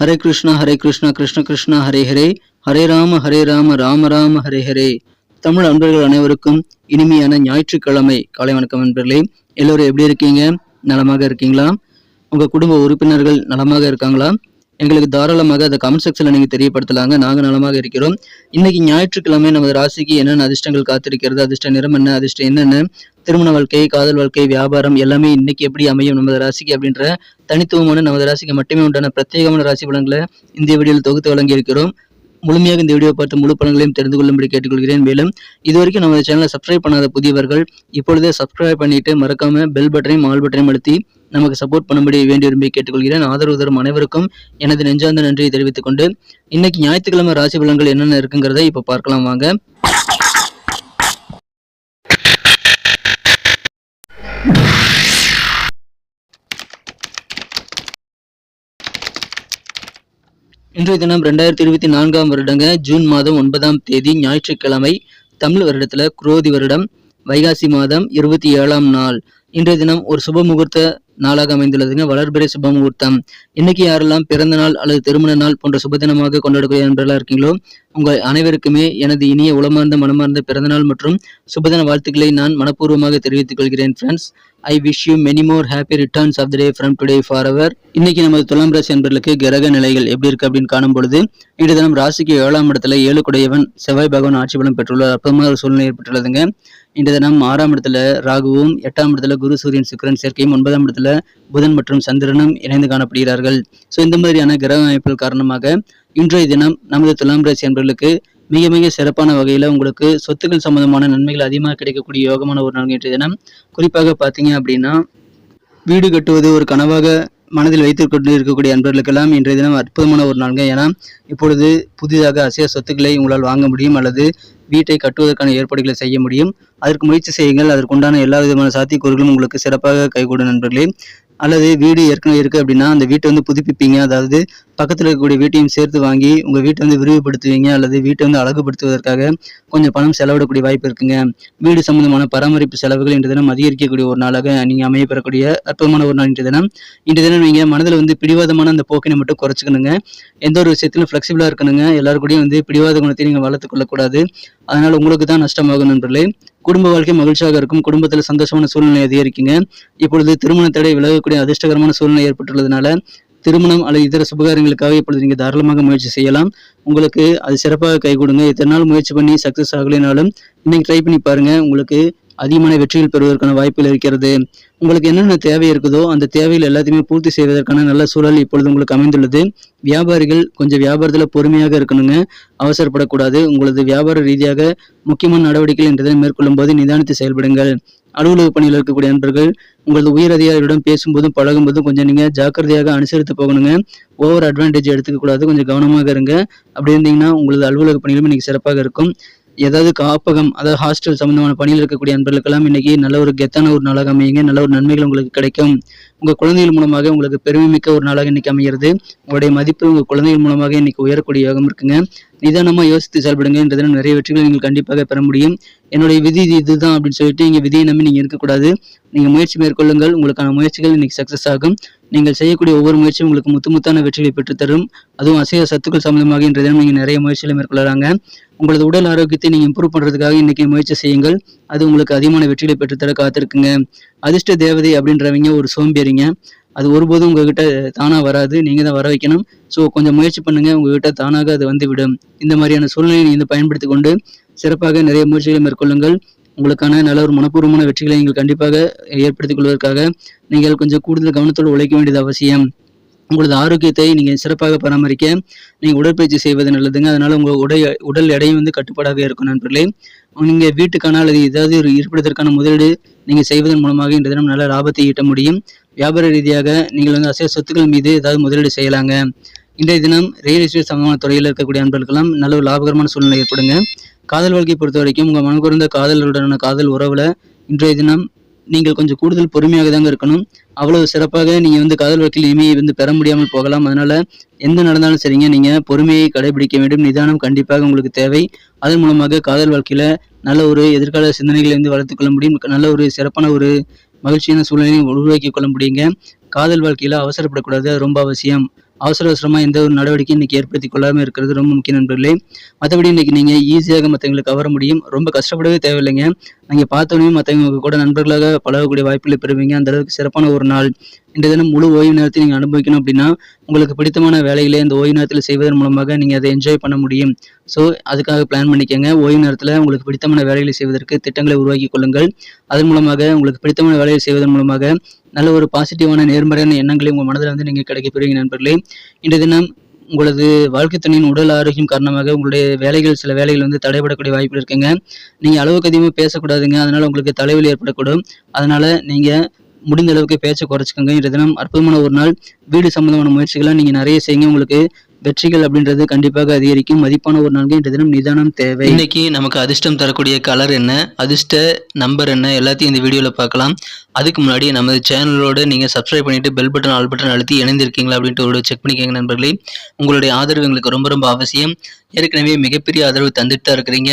ஹரே கிருஷ்ணா ஹரே கிருஷ்ணா கிருஷ்ண கிருஷ்ணா ஹரே ஹரே. ஹரே ராம ஹரே ராம ராம ராம ஹரே ஹரே. தமிழ் அன்பர்கள் அனைவருக்கும் இனிமையான ஞாயிற்றுக்கிழமை. காலை வணக்கம் நண்பர்களே. எல்லோரும் எப்படி இருக்கீங்க? நலமாக இருக்கீங்களா? உங்க குடும்ப உறுப்பினர்கள் நலமாக இருக்காங்களா? எங்களுக்கு தாராளமாக அதை கமெண்ட் செக்ஷன்ல நீங்க தெரியப்படுத்தலாங்க. நாங்க நலமாக இருக்கிறோம். இன்னைக்கு ஞாயிற்றுக்கிழமை நமது ராசிக்கு என்னென்ன அதிர்ஷ்டங்கள் காத்திருக்கிறது? அதிர்ஷ்ட நிறம் என்ன? அதிர்ஷ்டம் என்னென்ன திருமண வாழ்க்கை காதல் வாழ்க்கை வியாபாரம் எல்லாமே இன்னைக்கு எப்படி அமையும் நமது ராசிக்கு அப்படின்ற தனித்துவமான நமது ராசிக்கு மட்டுமே உண்டான பிரத்யேகமான ராசி பலன்களை இந்த வீடியோவில் தொகுத்து வழங்கி இருக்கிறோம் முழுமையாக இந்த வீடியோ பார்த்து முழு பலன்களையும் தெரிந்து கொள்ளும்படி கேட்டுக்கொள்கிறேன். மேலும் இதுவரைக்கும் நமது சேனலை சப்ஸ்கிரைப் பண்ணாத புதியவர்கள் இப்பொழுதே சப்ஸ்கிரைப் பண்ணிட்டு மறக்காம பெல் பட்டனையும் ஆல் பட்டனையும் அழுத்தி நமக்கு சப்போர்ட் பண்ணும்படி வேண்டி விரும்பி கேட்டுக்கொள்கிறேன். ஆதரவு தரும் அனைவருக்கும் எனது நெஞ்சார்ந்த நன்றியை தெரிவித்துக் கொண்டு இன்னைக்கு ஞாயிற்றுக்கிழமை ராசி பலன்கள் என்னென்ன இருக்குங்கிறத இப்போ பார்க்கலாம் வாங்க. இன்றைய தினம் ரெண்டாயிரத்தி இருபத்தி நான்காம் வருடங்க ஜூன் மாதம் ஒன்பதாம் தேதி ஞாயிற்றுக்கிழமை தமிழ் வருடத்துல குரோதி வருடம் வைகாசி மாதம் இருபத்தி ஏழாம் நாள். இன்றைய தினம் ஒரு சுப முகூர்த்த நாளாக அமைந்துள்ளதுங்க. வளர்பிறை சுப முகூர்த்தம் இன்னைக்கு யாரெல்லாம் பிறந்த நாள் அல்லது திருமண நாள் போன்ற சுபதினமாக கொண்டாடக்கூடிய நண்பர்களாக இருக்கீங்களோ உங்கள் அனைவருக்குமே எனது இனிய உளமார்ந்த மனமார்ந்த பிறந்தநாள் மற்றும் சுபதின வாழ்த்துக்களை நான் மனப்பூர்வமாக தெரிவித்துக் கொள்கிறேன் friends I wish you many more happy returns of the day from today for our இன்னைக்கு நமது துலாம் ராசி என்பர்களுக்கு கிரக நிலைகள் எப்படி இருக்கு அப்படின்னு காணும் பொழுது இன்று தினம் ராசிக்கு ஏழாம் இடத்துல ஏழு குடையவன் செவ்வாய் பகவான் ஆட்சி பலம் பெற்றுள்ள அற்புதமான ஒரு சூழ்நிலை ஏற்பட்டுள்ளதுங்க. இன்று தினம் ஆறாம் இடத்துல ராகுவும் எட்டாம் இடத்துல குரு சூரியன் சுக்கிரன் சேர்க்கையும் ஒன்பதாம் இடத்துல புதன் மற்றும் சந்திரனும் இணைந்து காணப்படுகிறார்கள். ஸோ இந்த மாதிரியான கிரக அமைப்புகள் காரணமாக இன்றைய தினம் நமது துலாம் ராசி என்பர்களுக்கு மிக மிக சிறப்பான வகையில் உங்களுக்கு சொத்துக்கள் சம்பந்தமான நன்மைகள் அதிகமாக கிடைக்கக்கூடிய யோகமான ஒரு நாள் இன்றைய தினம். குறிப்பாக பார்த்தீங்க அப்படின்னா வீடு கட்டுவது ஒரு கனவாக மனதில் வைத்துக் கொண்டு இருக்கக்கூடிய அன்பர்களுக்கெல்லாம் இன்றைய தினம் அற்புதமான ஒரு நாள்ங்க. ஏன்னா இப்பொழுது புதிதாக அசைய சொத்துக்களை உங்களால் வாங்க முடியும் அல்லது வீட்டை கட்டுவதற்கான ஏற்பாடுகளை செய்ய முடியும். அதற்கு முயற்சி செய்யுங்கள். அதற்குண்டான எல்லா விதமான சாத்தியக்கூறுகளும் உங்களுக்கு சிறப்பாக கைகூடும் நண்பர்களே. அல்லது வீடு ஏற்கனவே இருக்குது அப்படின்னா அந்த வீட்டை வந்து புதுப்பிப்பீங்க. அதாவது பக்கத்தில் இருக்கக்கூடிய வீட்டையும் சேர்த்து வாங்கி உங்கள் வீட்டை வந்து விரிவுபடுத்துவீங்க அல்லது வீட்டை வந்து அழகுபடுத்துவதற்காக கொஞ்சம் பணம் செலவிடக்கூடிய வாய்ப்பு இருக்குங்க. வீடு சம்பந்தமான பராமரிப்பு செலவுகள் இன்று தினம் அதிகரிக்கக்கூடிய ஒரு நாளாக நீங்கள் அமைய பெறக்கூடிய அற்புதமான ஒரு நாள் இன்று தினம். இன்று தினம் நீங்கள் மனதில் வந்து பிடிவாதமான அந்த போக்கினை மட்டும் குறைச்சிக்கணுங்க. எந்த ஒரு விஷயத்திலும் ஃப்ளெக்சிபிளாக இருக்கணுங்க. எல்லாருக்கூடயும் வந்து பிடிவாத குணத்தை நீங்கள் வளர்த்துக்கொள்ளக்கூடாது அதனால் உங்களுக்கு தான் நஷ்டமாகும் நண்பர்களே. குடும்ப வாழ்க்கை மகிழ்ச்சியாக இருக்கும். குடும்பத்தில் சந்தோஷமான சூழ்நிலை அதிகரிக்குங்க. இப்பொழுது திருமண தடை விலகக்கூடிய அதிர்ஷ்டகரமான சூழ்நிலை ஏற்பட்டுள்ளதுனால திருமணம் அல்லது இதர சுபகாரியங்களுக்காக இப்பொழுது நீங்கள் தாராளமாக முயற்சி செய்யலாம். உங்களுக்கு அது சிறப்பாக கை கொடுங்க இத்தனை நாள் முயற்சி பண்ணி சக்ஸஸ் ஆகலைனாலும் இன்னைக்கு ட்ரை பண்ணி பாருங்க. உங்களுக்கு அதிகமான வெற்றிகள் பெறுவதற்கான வாய்ப்புகள் இருக்கிறது. உங்களுக்கு என்னென்ன தேவை இருக்குதோ அந்த தேவைகள் எல்லாத்தையுமே பூர்த்தி செய்வதற்கான நல்ல சூழல் இப்பொழுது உங்களுக்கு அமைந்துள்ளது. வியாபாரிகள் கொஞ்சம் வியாபாரத்தில் பொறுமையாக இருக்கணுங்க. அவசரப்படக்கூடாது. உங்களது வியாபார ரீதியாக முக்கியமான நடவடிக்கைகள் என்றதை மேற்கொள்ளும் போது நிதானித்து செயல்படுங்கள். அலுவலக பணியில் இருக்கக்கூடிய நண்பர்கள் உங்களது உயர் அதிகாரிகளிடம் பேசும்போதும் பழகும்போதும் கொஞ்சம் நீங்கள் ஜாக்கிரதையாக அனுசரித்து போகணுங்க. ஓவர் அட்வான்டேஜ் எடுத்துக்க கூடாது கொஞ்சம் கவனமாக இருங்க. அப்படி இருந்தீங்கன்னா உங்களது அலுவலக பணிகளும் இன்னைக்கு சிறப்பாக இருக்கும். ஏதாவது காப்பகம் அதாவது ஹாஸ்டல் சம்பந்தமான பணியில் இருக்கக்கூடிய நண்பர்களுக்கெல்லாம் இன்னைக்கு நல்ல ஒரு கெத்தான ஒரு நாளாக அமையுங்க. நல்ல ஒரு நன்மைகள் உங்களுக்கு கிடைக்கும். உங்கள் குழந்தைகள் மூலமாக உங்களுக்கு பெருமைமிக்க ஒரு நாளாக இன்னைக்கு அமைகிறது. உங்களுடைய மதிப்பு உங்கள் குழந்தைகள் மூலமாக இன்னைக்கு உயரக்கூடிய யோகம் இருக்குங்க. நிதானமாக யோசித்து செயல்படுங்க. இந்த நிறைய வெற்றிகளை நீங்கள் கண்டிப்பாக பெற முடியும். என்னுடைய விதி இதுதான் அப்படின்னு சொல்லிட்டு இங்கே விதியை நம்பி நீங்கள் இருக்கக்கூடாது. நீங்கள் முயற்சி மேற்கொள்ளுங்கள். உங்களுக்கான முயற்சிகள் இன்னைக்கு சக்ஸஸ் ஆகும். நீங்கள் செய்யக்கூடிய ஒவ்வொரு முயற்சியும் உங்களுக்கு முத்து முத்தான வெற்றிகளை பெற்றுத்தரும். அதுவும் அசைவ சத்துக்கள் சம்பந்தமாக இன்றைய தினம் நீங்கள் நிறைய முயற்சிகளை மேற்கொள்ளலாங்க உங்களது உடல் ஆரோக்கியத்தை நீங்கள் இம்ப்ரூவ் பண்ணுறதுக்காக இன்னைக்கு முயற்சி செய்யுங்கள். அது உங்களுக்கு அதிகமான வெற்றிகளை பெற்றுத்தர காத்திருக்குங்க. அதிர்ஷ்ட தேவதை அப்படின்றவங்க ஒரு சோம்பேறிங்க. அது ஒருபோதும் உங்ககிட்ட தானாக வராது. நீங்கள் தான் வர வைக்கணும். ஸோ கொஞ்சம் முயற்சி பண்ணுங்கள் உங்ககிட்ட தானாக அது வந்துவிடும். இந்த மாதிரியான சூழ்நிலையை நீங்கள் பயன்படுத்தி கொண்டு சிறப்பாக நிறைய முயற்சிகளை மேற்கொள்ளுங்கள். உங்களுக்கான நல்ல ஒரு மனப்பூர்வமான வெற்றிகளை நீங்கள் கண்டிப்பாக ஏற்படுத்திக் கொள்வதற்காக நீங்கள் கொஞ்சம் கூடுதல் கவனத்தோடு உழைக்க வேண்டியது அவசியம். உங்களது ஆரோக்கியத்தை நீங்கள் சிறப்பாக பராமரிக்க நீங்கள் உடற்பயிற்சி செய்வது நல்லதுங்க. அதனால் உங்கள் உடை உடல் எடையும் வந்து கட்டுப்பாடாக இருக்கும் நண்பர்களே. நீங்கள் வீட்டுக்கான அல்லது ஏதாவது ஒரு இருப்பிடத்திற்கான முதலீடு நீங்கள் செய்வதன் மூலமாக இந்த தினம் நல்ல லாபத்தை ஈட்ட முடியும். வியாபார ரீதியாக நீங்கள் வந்து அசைய சொத்துக்கள் மீது ஏதாவது முதலீடு செய்யலாங்க. இன்றைய தினம் ரியல் எஸ்டேட் சம்பந்தமான துறையில் இருக்கக்கூடிய அன்பர்களுக்கெல்லாம் நல்ல ஒரு லாபகரமான சூழ்நிலை ஏற்படுங்க காதல் வாழ்க்கையை பொறுத்த வரைக்கும் உங்கள் மனக்குறந்த காதலருடனான காதல் உறவில் இன்றைய தினம் நீங்கள் கொஞ்சம் கூடுதல் பொறுமையாக தாங்க இருக்கணும். அவ்வளவு சிறப்பாக நீங்கள் வந்து காதல் வாழ்க்கையில் இனிமையை வந்து பெற முடியாமல் போகலாம். அதனால எந்த நடந்தாலும் சரிங்க. நீங்கள் பொறுமையை கடைபிடிக்க வேண்டும். நிதானம் கண்டிப்பாக உங்களுக்கு தேவை. அதன் மூலமாக காதல் வாழ்க்கையில் நல்ல ஒரு எதிர்கால சிந்தனைகளை வந்து வளர்த்துக்கொள்ள முடியும். நல்ல ஒரு சிறப்பான ஒரு மகிழ்ச்சியான சூழ்நிலையை உருவாக்கி கொள்ள முடியுங்க. காதல் வாழ்க்கையில் அவசரப்படக்கூடாது. அது ரொம்ப அவசியம். அவசர அவசரமாக எந்த ஒரு நடவடிக்கையும் இன்னைக்கு ஏற்படுத்தி கொள்ளாமல் இருக்கிறது ரொம்ப முக்கிய நண்பர்களே. மற்றபடி இன்னைக்கு நீங்கள் ஈஸியாக மற்றவங்களுக்கு கவர முடியும். ரொம்ப கஷ்டப்படவே தேவையில்லைங்க. நீங்கள் பார்த்தோன்னே மற்றவங்க கூட நண்பர்களாக பழகக்கூடிய வாய்ப்புகளை பெறுவீங்க. அந்த அளவுக்கு சிறப்பான ஒரு நாள். இன்றைய தினம் முழு ஓய்வு நேரத்தை நீங்கள் அனுபவிக்கணும் அப்படின்னா உங்களுக்கு பிடித்தமான வேலைகளை அந்த ஓய்வு நேரத்தில் செய்வதன் மூலமாக நீங்கள் அதை என்ஜாய் பண்ண முடியும். ஸோ அதுக்காக பிளான் பண்ணிக்கோங்க. ஓய்வு நேரத்தில் உங்களுக்கு பிடித்தமான வேலைகளை செய்வதற்கு திட்டங்களை உருவாக்கி கொள்ளுங்கள். அதன் மூலமாக உங்களுக்கு பிடித்தமான வேலையை செய்வதன் மூலமாக நல்ல ஒரு பாசிட்டிவான நேர்மறையான எண்ணங்களை உங்கள் மனதில் வந்து நீங்கள் கிடைக்க பெறுவீங்க நண்பர்களே. இன்றைய தினம் உங்களது வாழ்க்கை துணையின் உடல் ஆரோக்கியம் காரணமாக உங்களுடைய வேலைகள் சில வேலைகள் வந்து தடைபடக்கூடிய வாய்ப்பு இருக்குங்க. நீங்கள் அளவுக்கு அதிகமாக பேசக்கூடாதுங்க. அதனால் உங்களுக்கு தலைவலி ஏற்படக்கூடும். அதனால் நீங்கள் முடிந்த அளவுக்கு பேச்சை குறைச்சிக்கோங்க. இன்றைய தினம் அற்புதமான ஒரு நாள். வீடு சம்மந்தமான முயற்சிகளை நீங்கள் நிறைய செய்யுங்க. உங்களுக்கு வெற்றிகள் அப்படின்றது கண்டிப்பாக அதிகரிக்கும். மதிப்பான ஒரு நாள்கள் இன்றைய தினம் நிதானம் தேவை. இன்னைக்கு நமக்கு அதிர்ஷ்டம் தரக்கூடிய கலர் என்ன? அதிர்ஷ்ட நம்பர் என்ன? எல்லாத்தையும் இந்த வீடியோவில் பார்க்கலாம். அதுக்கு முன்னாடி நமது சேனலோட நீங்கள் சப்ஸ்கிரைப் பண்ணிட்டு பெல் பட்டன் ஆல் பட்டன் அழுத்தி இணைந்திருக்கீங்களா அப்படின்ட்டு ஒரு செக் பண்ணிக்கோங்க நண்பர்களே. உங்களுடைய ஆதரவு எங்களுக்கு ரொம்ப ரொம்ப அவசியம். ஏற்கனவே மிகப்பெரிய ஆதரவு தந்துட்டு தான் இருக்கிறீங்க.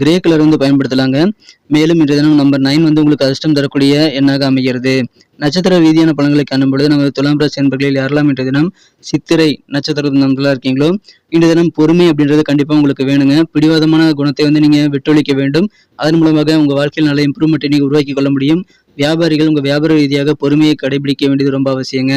கிரே கலர் வந்து பயன்படுத்தலாங்க. மேலும் இன்றைய தினம் நம்பர் நைன் வந்து உங்களுக்கு அதிர்ஷ்டம் தரக்கூடிய எண்ணாக அமைகிறது. நட்சத்திர ரீதியான பலன்களை காணும்பொழுது நமது துலாம் ராசி என்பர்களில் யாரெல்லாம் இன்றைய தினம் சித்திரை நட்சத்திர நண்பர்களாக இருக்கீங்களோ இன்றைய தினம் பொறுமை அப்படின்றது கண்டிப்பாக உங்களுக்கு வேணுங்க. பிடிவாதமான குணத்தை வந்து நீங்கள் விட்டொழிக்க வேண்டும். அதன் மூலமாக உங்கள் வாழ்க்கையில் நல்ல இம்ப்ரூவ்மெண்ட்டை நீங்கள் உருவாக்கி கொள்ள முடியும். வியாபாரிகள் உங்கள் வியாபார ரீதியாக பொறுமையை கடைபிடிக்க வேண்டியது ரொம்ப அவசியங்க.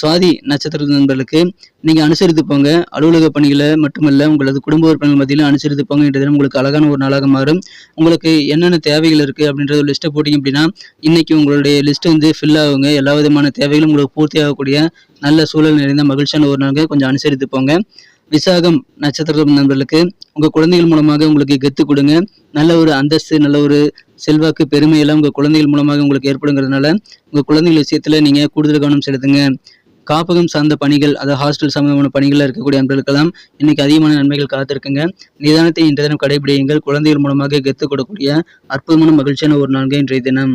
சுவாதி நட்சத்திர நண்பர்களுக்கு நீங்கள் அனுசரித்து போங்க. அலுவலக பணிகளை மட்டுமல்ல உங்களது குடும்ப உறுப்பினர்கள் மத்தியில் அனுசரித்து போங்க. என்ற தினம் உங்களுக்கு அழகான ஒரு நாளாக மாறும். உங்களுக்கு என்னென்ன தேவைகள் இருக்குது அப்படின்றத ஒரு லிஸ்ட்டை போட்டிங்க அப்படின்னா இன்னைக்கு உங்களுடைய லிஸ்ட் வந்து ஃபில் ஆகுங்க. எல்லா விதமான தேவைகளும் உங்களுக்கு பூர்த்தி ஆகக்கூடிய நல்ல சூழல் நிறைந்த மகிழ்ச்சியான ஒரு நாளுங்க கொஞ்சம் அனுசரித்து போங்க. விசாகம் நட்சத்திர நண்பர்களுக்கு உங்கள் குழந்தைகள் மூலமாக உங்களுக்கு கெத்து கொடுங்க. நல்ல ஒரு அந்தஸ்து நல்ல ஒரு செல்வாக்கு பெருமையெல்லாம் உங்கள் குழந்தைகள் மூலமாக உங்களுக்கு ஏற்படுங்கிறதுனால உங்கள் குழந்தைகள் விஷயத்தில் நீங்கள் கூடுதல் கவனம் செலுத்துங்க. காப்பகம் சார்ந்த பணிகள் அதாவது ஹாஸ்டல் சம்பந்தமான பணிகளில் இருக்கக்கூடிய அன்பர்களுக்கெல்லாம் இன்னைக்கு அதிகமான நன்மைகள் காத்திருக்குங்க. நிதானத்தை இன்றைய தினம் கடைபிடியுங்கள். குழந்தைகள் மூலமாக கெத்து கொடுக்கக்கூடிய அற்புதமான மகிழ்ச்சியான ஒரு நாள்கள் இன்றைய தினம்.